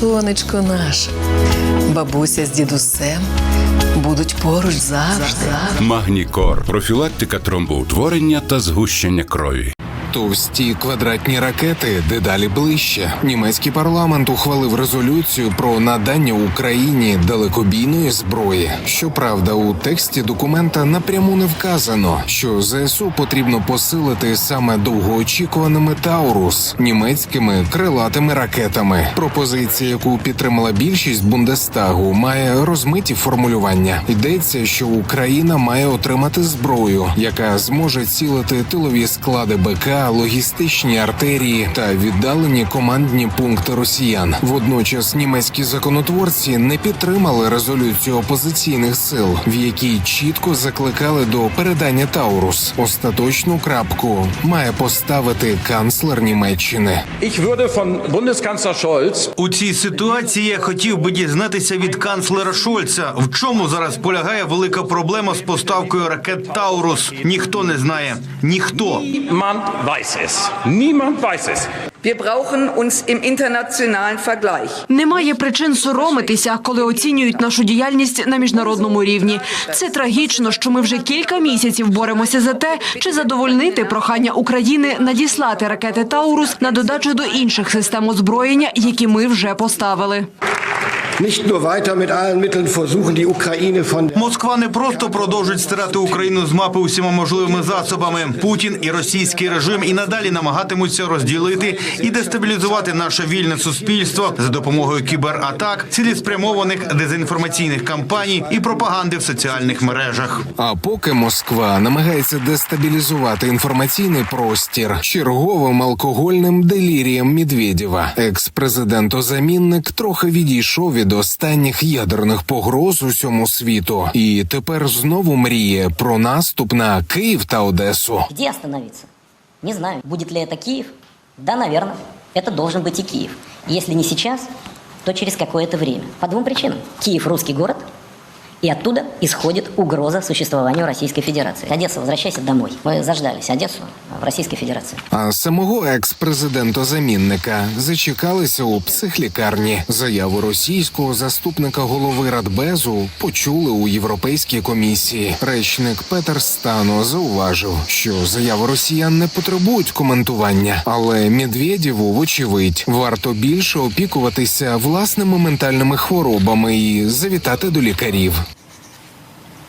сонечко наше. Бабуся з дідусем будуть поруч завжди. Магнікор профілактика тромбоутворення та згущення крові. Товсті квадратні ракети дедалі ближче. Німецький парламент ухвалив резолюцію про надання Україні далекобійної зброї. Щоправда, у тексті документа напряму не вказано, що ЗСУ потрібно посилити саме довгоочікуваними Таурус німецькими крилатими ракетами. Пропозиція, яку підтримала більшість Бундестагу, має розмиті формулювання. Йдеться, що Україна має отримати зброю, яка зможе цілити тилові склади БК, логістичні артерії та віддалені командні пункти росіян. Водночас німецькі законотворці не підтримали резолюцію опозиційних сил, в якій чітко закликали до передання Таурус. Остаточну крапку має поставити канцлер Німеччини. Ich würde von Bundeskanzler Scholz У цій ситуації я хотів би дізнатися від канцлера Шольца, в чому зараз полягає велика проблема з поставкою ракет Таурус. Ніхто не знає. Ніхто. Weiß es. Niemand weiß es. Wir brauchen uns im internationalen Vergleich. Немає причин соромитися, коли оцінюють нашу діяльність на міжнародному рівні. Це трагічно, що ми вже кілька місяців боремося за те, чи задовольнити прохання України надіслати ракети Таурус на додачу до інших систем озброєння, які ми вже поставили. Москва не просто продовжить стирати Україну з мапи усіма можливими засобами. Путін і російський режим і надалі намагатимуться розділити і дестабілізувати наше вільне суспільство за допомогою кібератак, цілеспрямованих дезінформаційних кампаній і пропаганди в соціальних мережах. А поки Москва намагається дестабілізувати інформаційний простір черговим алкогольним делірієм Медведєва, екс-президент-озамінник трохи відійшов від останніх ядерних погроз усьому світу, і тепер знову мріє про наступ на Київ та Одесу. Где остановиться? Не знаю. Будет ли это Киев? Да, наверное. Это должен быть и Киев. Если не сейчас, то через какое-то время. По двум причинам. Киев – русский город, и оттуда исходит угроза существованию Российской Федерации. Одесса, возвращайся домой. Мы заждались Одессу в Российской Федерации. А самого екс-президента-замінника зачекалися у психлікарні. Заяву російського заступника голови Радбезу почули у Європейській комісії. Речник Петер Стано зауважив, що заяви росіян не потребують коментування, але Медведєву, вочевидь, варто більше опікуватися власними ментальними хворобами і завітати до лікарів.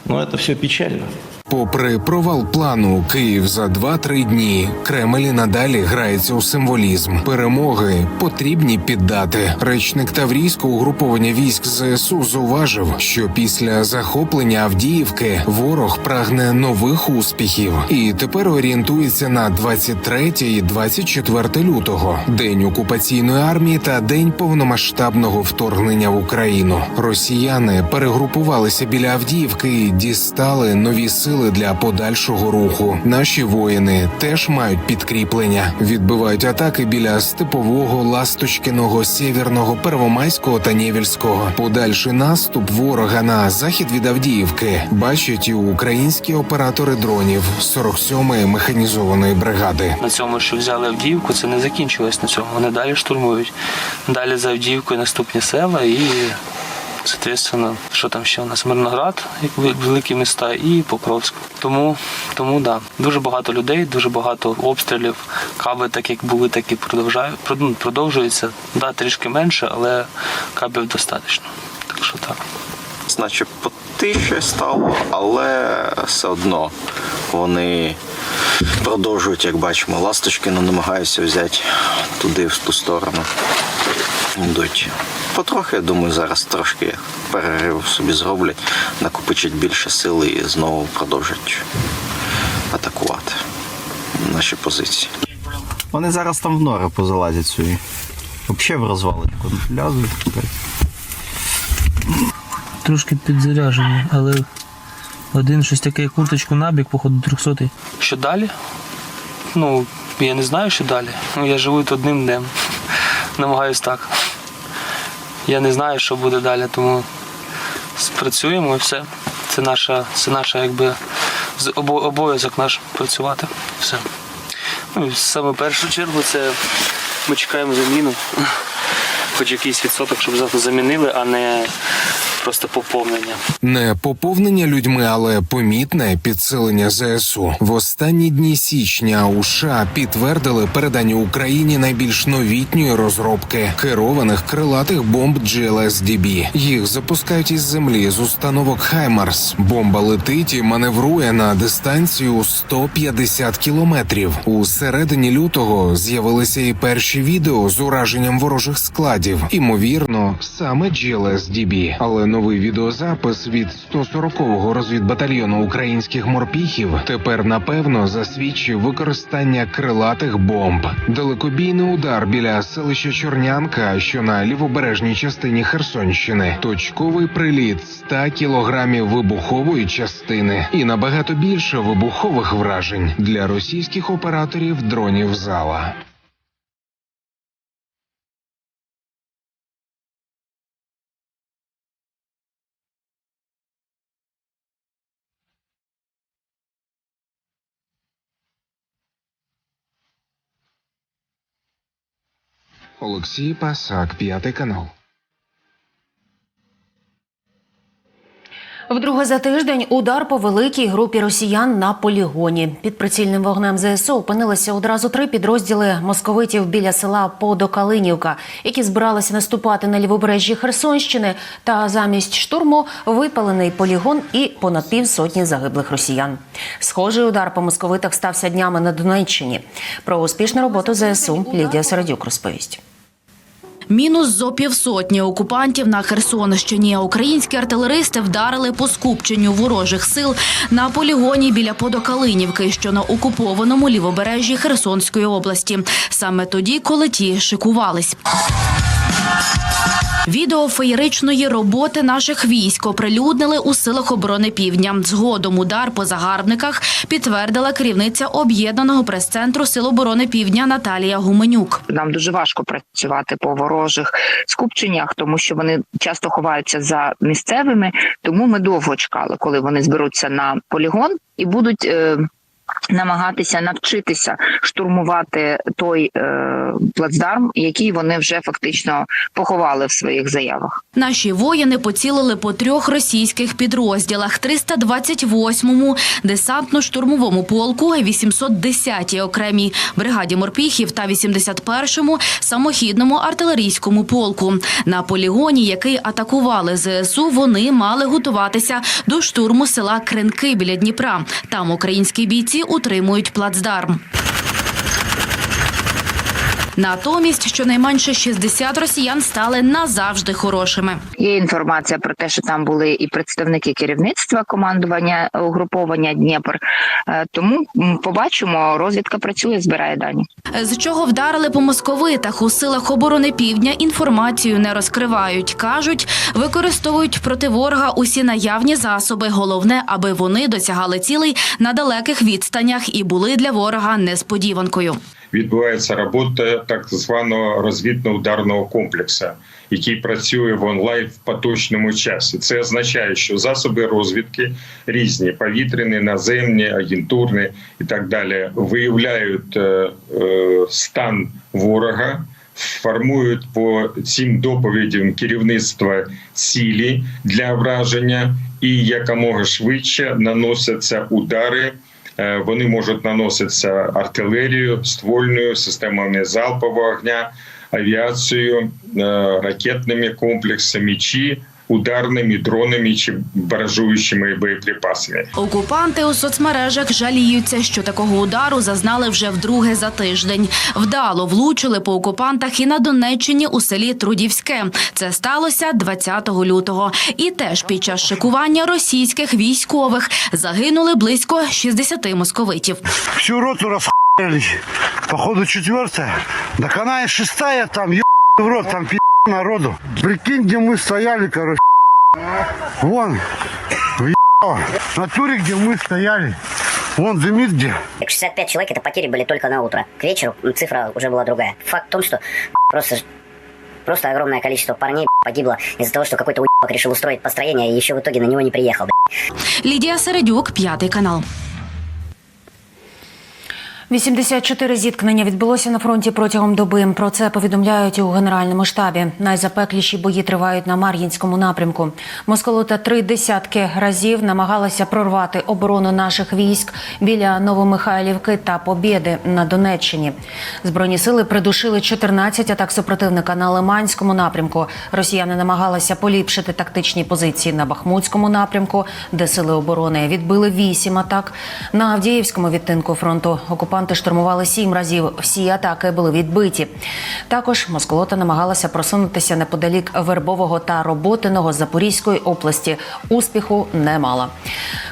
Но это все печально. Попри провал плану Київ за 2-3 дні, Кремль надалі грається у символізм. Перемоги потрібні піддати. Речник Таврійського угруповання військ ЗСУ зауважив, що після захоплення Авдіївки ворог прагне нових успіхів і тепер орієнтується на 23 і 24 лютого, день окупаційної армії та день повномасштабного вторгнення в Україну. Росіяни перегрупувалися біля Авдіївки і дістали нові сили для подальшого руху. Наші воїни теж мають підкріплення, відбивають атаки біля степового, ласточкиного, сєвєрного, первомайського та Нєвільського. Подальший наступ ворога на захід від Авдіївки бачать і українські оператори дронів 47-ї механізованої бригади. на цьому, що взяли Авдіївку, це не закінчилось на цьому. Вони далі штурмують. Далі за Авдіївкою наступні села і, соответственно, що там ще у нас? Мирноград, як великі міста, і Покровськ. Тому, тому да, дуже багато людей, дуже багато обстрілів. Каби, так як були, так і продовжають, продовжуються. Да, трішки менше, але кабів достатньо. Так що так. Значить, потише стало, але все одно вони продовжують, як бачимо, Ласточкину намагаються взяти туди, в ту сторону. Йдуть. Потрохи, я думаю, зараз трошки перерив собі зроблять, накопичать більше сили і знову продовжать атакувати наші позиції. Вони зараз там в нори позалазять свої. Взагалі в розвалочку лязуть. Трошки підзаряжені, але один щось таке курточку набік, походу, 300 Що далі? Ну, я не знаю, що далі. Ну, я живу тут одним днем. Намагаюсь так. Я не знаю, що буде далі, тому спрацюємо і все. Це наша, це наша якби обов'язок наш працювати. Все. Ну, і саме в першу чергу це ми чекаємо заміну. хоч якийсь відсоток, щоб завтра замінили, а не просто поповнення. Не поповнення людьми, але помітне підсилення ЗСУ. В останні дні січня у США підтвердили передання Україні найбільш новітньої розробки керованих крилатих бомб GLSDB. Їх запускають із землі з установок Хаймарс. Бомба летить і маневрує на дистанцію 150 кілометрів. У середині лютого з'явилися і перші відео з ураженням ворожих складів. Імовірно, саме GLSDB. Але новий відеозапис від 140-го розвідбатальйону українських морпіхів тепер напевно засвідчив використання крилатих бомб. Далекобійний удар біля селища Чорнянка, що на лівобережній частині Херсонщини, точковий приліт 100 кілограмів вибухової частини і набагато більше вибухових вражень для російських операторів дронів зала. Олексій Пасак, п'ятий канал. Вдруге за тиждень удар по великій групі росіян на полігоні. Під прицільним вогнем ЗСУ опинилися одразу три підрозділи московитів біля села Подокалинівка, які збиралися наступати на лівобережжі Херсонщини. Та замість штурму випалений полігон і понад півсотні загиблих росіян. Схожий удар по московитах стався днями на Донеччині. Про успішну роботу ЗСУ Лідія Середюк розповість. Мінус зо півсотні окупантів на Херсонщині. Українські артилеристи вдарили по скупченню ворожих сил на полігоні біля Подокалинівки, що на окупованому лівобережжі Херсонської області. Саме тоді, коли ті шикувались. Відео феєричної роботи наших військ оприлюднили у силах оборони Півдня. Згодом удар по загарбниках підтвердила керівниця об'єднаного прес-центру Сил оборони Півдня Наталія Гуменюк. Нам дуже важко працювати по ворожих скупченнях, тому що вони часто ховаються за місцевими. Тому ми довго чекали, коли вони зберуться на полігон і будуть. Е- Намагатися навчитися штурмувати той е, плацдарм, який вони вже фактично поховали в своїх заявах. Наші воїни поцілили по трьох російських підрозділах: 328-му десантно-штурмовому полку, 810-й окремій бригаді морпіхів та 81-му самохідному артилерійському полку. На полігоні, який атакували ЗСУ, вони мали готуватися до штурму села Кринки біля Дніпра. Там українські бійці утримують плацдарм. Натомість щонайменше 60 росіян стали назавжди хорошими. Є інформація про те, що там були і представники керівництва командування угруповання Дніпр. Е, Тому побачимо, розвідка працює, збирає дані. З чого вдарили по московитах у силах оборони півдня, інформацію не розкривають. кажуть, використовують проти ворога усі наявні засоби. Головне, аби вони досягали цілей на далеких відстанях і були для ворога несподіванкою. Відбувається робота так званого розвідно-ударного комплексу, який працює в онлайн в поточному часі. Це означає, що засоби розвідки різні повітряні, наземні, агентурні і так далі виявляють е, е, стан ворога. Формують по цим доповідям керівництва цілі для враження і якомога швидше наносяться удари Вони можуть наноситися артилерією, ствольною, системами залпового огня, авіацією, е, ракетними комплексами чи ударними дронами чи баражуючими боєприпасами. Окупанти у соцмережах жаліються, що такого удару зазнали вже вдруге за тиждень. Вдало влучили по окупантах і на Донеччині у селі Трудівське. Це сталося 20 лютого. І теж під час шикування російських військових загинули близько 60 московитів. Всю роту расхуяли. Походу четвертая. Так она и шестая там, еб в рот, там пи народу. Прикинь, где мы стояли, короче. Вон. В натуре, где мы стояли. Вон дымит где. 65 человек это потери были только на утро. К вечеру цифра уже была другая. Факт в том, что просто Просто огромное количество парней погибло из-за того, что какой-то уебок решил устроить построение и еще в итоге на него не приехал. Лідія Середюк, п'ятий канал. 84 зіткнення відбулося на фронті протягом доби. Про це повідомляють у генеральному штабі. Найзапекліші бої тривають на Мар'їнському напрямку. Москолота три десятки разів намагалася прорвати оборону наших військ біля Новомихайлівки та Побєди на Донеччині. Збройні сили придушили 14 атак супротивника на Лиманському напрямку. Росіяни намагалися поліпшити тактичні позиції на Бахмутському напрямку, де сили оборони відбили 8 атак. На Авдіївському відтинку фронту окупанти штурмували 7 разів. Всі атаки були відбиті. Також Москолота намагалася просунутися неподалік Вербового та Роботиного Запорізької області. Успіху не мала.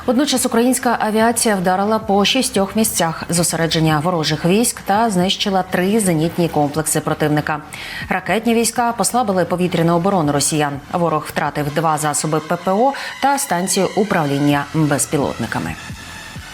Водночас українська авіація вдарила по шістьох місцях зосередження ворожих військ та знищила три зенітні комплекси противника. Ракетні війська послабили повітряну оборону росіян. Ворог втратив два засоби ППО та станцію управління безпілотниками.